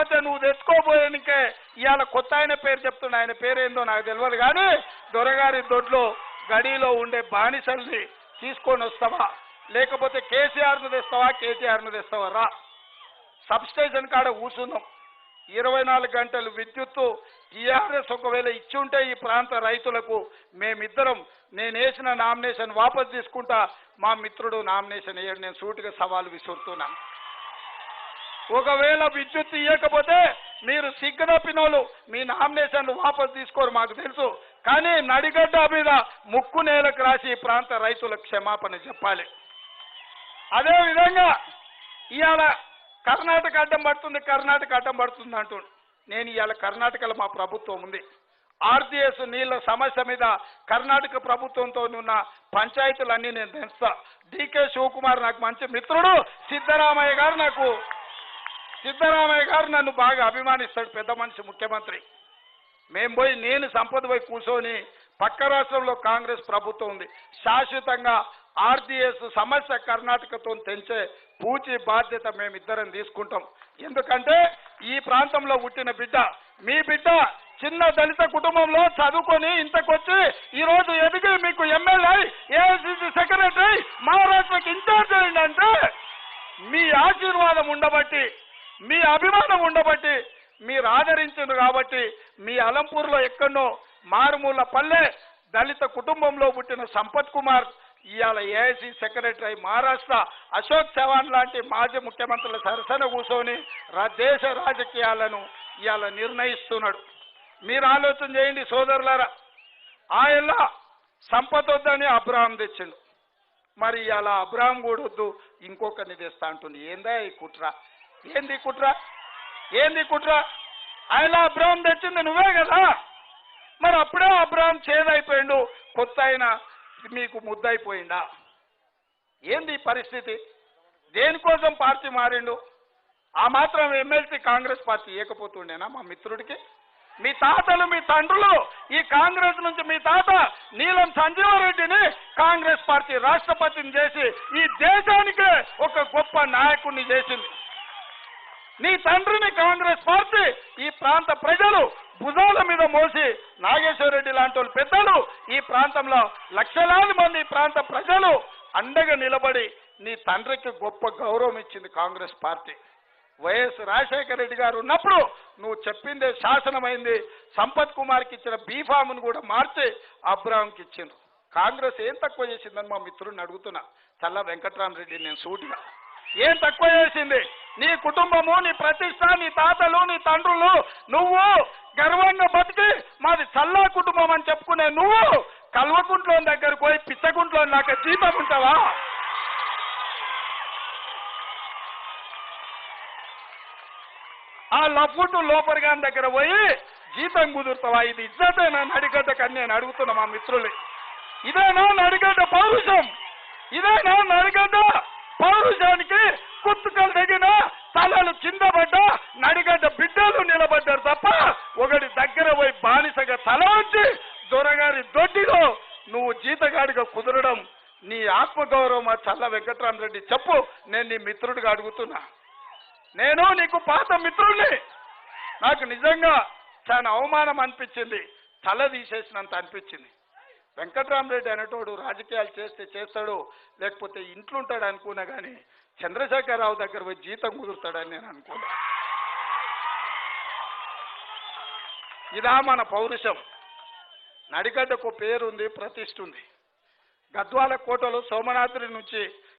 లేకపోతే నువ్వు తెచ్చుకోబోయేనికే ఇవాళ కొత్త ఆయన పేరు చెప్తున్నా ఆయన పేరేందో నాకు తెలియదు కానీ దొరగారి దొడ్లో గడిలో ఉండే బానిసల్ని తీసుకొని వస్తావా? లేకపోతే కేసీఆర్ను తెస్తావా? కేసీఆర్ను తెస్తావా? రా. సబ్ స్టేషన్ కాడ కూర్చుందాం ఇరవై నాలుగు గంటలు విద్యుత్తు టీఆర్ఎస్ ఒకవేళ ఇచ్చి ఉంటే ఈ ప్రాంత రైతులకు మేమిద్దరం నేను వేసిన నామినేషన్ వాపస్ తీసుకుంటా. మా మిత్రుడు నామినేషన్ వేయడు. నేను సూటిగా సవాలు విసురుతున్నాను. ఒకవేళ విద్యుత్ ఇవ్వకపోతే మీరు సిగ్గునప్పినోళ్ళు మీ నామినేషన్లు వాపస్ తీసుకోరు మాకు తెలుసు. కానీ నడిగడ్డ మీద ముక్కు నేలకు రాసి ప్రాంత రైతుల క్షమాపణ చెప్పాలి. అదే విధంగా ఇవాళ కర్ణాటక అడ్డం పడుతుంది కర్ణాటక అడ్డం పడుతుంది అంటుండు. నేను ఇవాళ కర్ణాటకలో మా ప్రభుత్వం ఉంది. ఆర్టీఎస్ నీళ్ళ సమస్య మీద కర్ణాటక ప్రభుత్వంతో ఉన్న పంచాయతీలన్నీ నేను తెలుస్తా. డికే శివకుమార్ నాకు మంచి మిత్రుడు సిద్ధరామయ్య గారు నాకు సిద్ధరామయ్య గారు నన్ను బాగా అభిమానిస్తాడు పెద్ద మనిషి ముఖ్యమంత్రి. మేము పోయి నేను సంపద పోయి కూర్చొని పక్క రాష్ట్రంలో కాంగ్రెస్ ప్రభుత్వం ఉంది. శాశ్వతంగా ఆర్డీఎస్ సమస్య కర్ణాటకతో తెంచే పూచి బాధ్యత మేమిద్దరం తీసుకుంటాం. ఎందుకంటే ఈ ప్రాంతంలో పుట్టిన బిడ్డ మీ బిడ్డ చిన్న దళిత కుటుంబంలో చదువుకొని ఇంతకొచ్చి ఈరోజు ఎదిగి మీకు ఎమ్మెల్యే ఏఐసిసి సెక్రటరీ మహారాష్ట్రకి ఇన్ఛార్జ్ అయ్యిందంటే మీ ఆశీర్వాదం ఉండబట్టి మీ అభిమానం ఉండబట్టి మీరు ఆదరించింది కాబట్టి మీ అలంపూర్లో ఎక్కడో మారుమూల పల్లె దళిత కుటుంబంలో పుట్టిన సంపత్ కుమార్ ఇవాళ ఏఐసీ సెక్రటరీ మహారాష్ట్ర అశోక్ చవాన్ లాంటి మాజీ ముఖ్యమంత్రుల సరసన కూర్చొని దేశ రాజకీయాలను ఇవాళ నిర్ణయిస్తున్నాడు. మీరు ఆలోచన చేయండి సోదరులారా ఆయన సంపద వద్దని అబ్రాహం తెచ్చిండు. మరి ఇవాళ అబ్రాహం కూడా వద్దు ఇంకొకరిని తెస్తా అంటుంది ఏందా ఈ కుట్ర? ఏంది కుట్ర? ఏంది కుట్ర? ఆయన అబ్రాహం తెచ్చింది నువ్వే కదా. మరి అప్పుడే అబ్రాహం చేదైపోయిండు కొత్త ఆయన మీకు ముద్దయిపోయిందా ఏంది పరిస్థితి? దేనికోసం పార్టీ మారిండు? ఆ మాత్రం ఎమ్మెల్సీ కాంగ్రెస్ పార్టీ ఇవ్వకపోతుండేనా మా మిత్రుడికి? మీ తాతలు మీ తండ్రులు ఈ కాంగ్రెస్ నుంచి మీ తాత నీలం సంజీవారెడ్డిని కాంగ్రెస్ పార్టీ రాష్ట్రపతిని చేసి ఈ దేశానికే ఒక గొప్ప నాయకుడిని చేసింది. నీ తండ్రిని కాంగ్రెస్ పార్టీ ఈ ప్రాంత ప్రజలు భుజాల మీద మోసి నాగేశ్వరరెడ్డి లాంటి పెద్దలు ఈ ప్రాంతంలో లక్షలాది మంది ఈ ప్రాంత ప్రజలు అండగా నిలబడి నీ తండ్రికి గొప్ప గౌరవం ఇచ్చింది కాంగ్రెస్ పార్టీ. వైఎస్ రాజశేఖర రెడ్డి గారు ఉన్నప్పుడు నువ్వు చెప్పిందే శాసనమైంది. సంపత్ కుమార్కి ఇచ్చిన బీఫామ్ను కూడా మార్చి అబ్రాహంకి ఇచ్చిండ్రు. కాంగ్రెస్ ఏం తక్కువ చేసిందని మా మిత్రుడిని అడుగుతున్నా. చల్ల వెంకట్రామరెడ్డి నేను సూటిగా. ఏం తక్కువ చేసింది? నీ కుటుంబము నీ ప్రతిష్ట నీ తాతలు నీ తండ్రులు నువ్వు గర్వంగా బతికి మాది చల్లా కుటుంబం అని చెప్పుకునే నువ్వు కల్వకుంట్లో దగ్గరకు పోయి పిచ్చకుంట్లో నాకు జీతం ఉంటావా ఆ లఫ్ట్ లోపరిగాని దగ్గర పోయి జీతం కుదురుతావా? ఇది ఇజ్జతేనా అని నేను అడుగుతున్నా మా మిత్రులు ఇదేనా నడిగడ్డ పౌరుషం? ఇదేనా నడిగడ్డ? పౌరుషానికి కుత్తుకలు తగిన తలలు కింద పడ్డ నడిగడ్డ బిడ్డలు నిలబడ్డారు తప్ప ఒకటి దగ్గర పోయి బానిసగా తల వచ్చి దొరగారి దొడ్డిలో నువ్వు జీతగాడిగా కుదరడం నీ ఆత్మగౌరవం ఆ చల్ల వెంకట్రామరెడ్డి చెప్పు నేను నీ మిత్రుడిగా అడుగుతున్నా. నేను నీకు పాత మిత్రుడిని నాకు నిజంగా చాలా అవమానం అనిపించింది. తల తీసేసినంత అనిపించింది. వెంకట్రామరెడ్డి అనేటోడు రాజకీయాలు చేస్తే చేస్తాడు లేకపోతే ఇంట్లో ఉంటాడు అనుకున్నా కానీ చంద్రశేఖరరావు దగ్గర పోయి జీతం కుదురుతాడని నేను అనుకున్నా ఇదా మన పౌరుషం. నడిగడ్డకు పేరుంది ప్రతిష్ఠ ఉంది గద్వాల కోటలో సోమనాథుడి నుంచి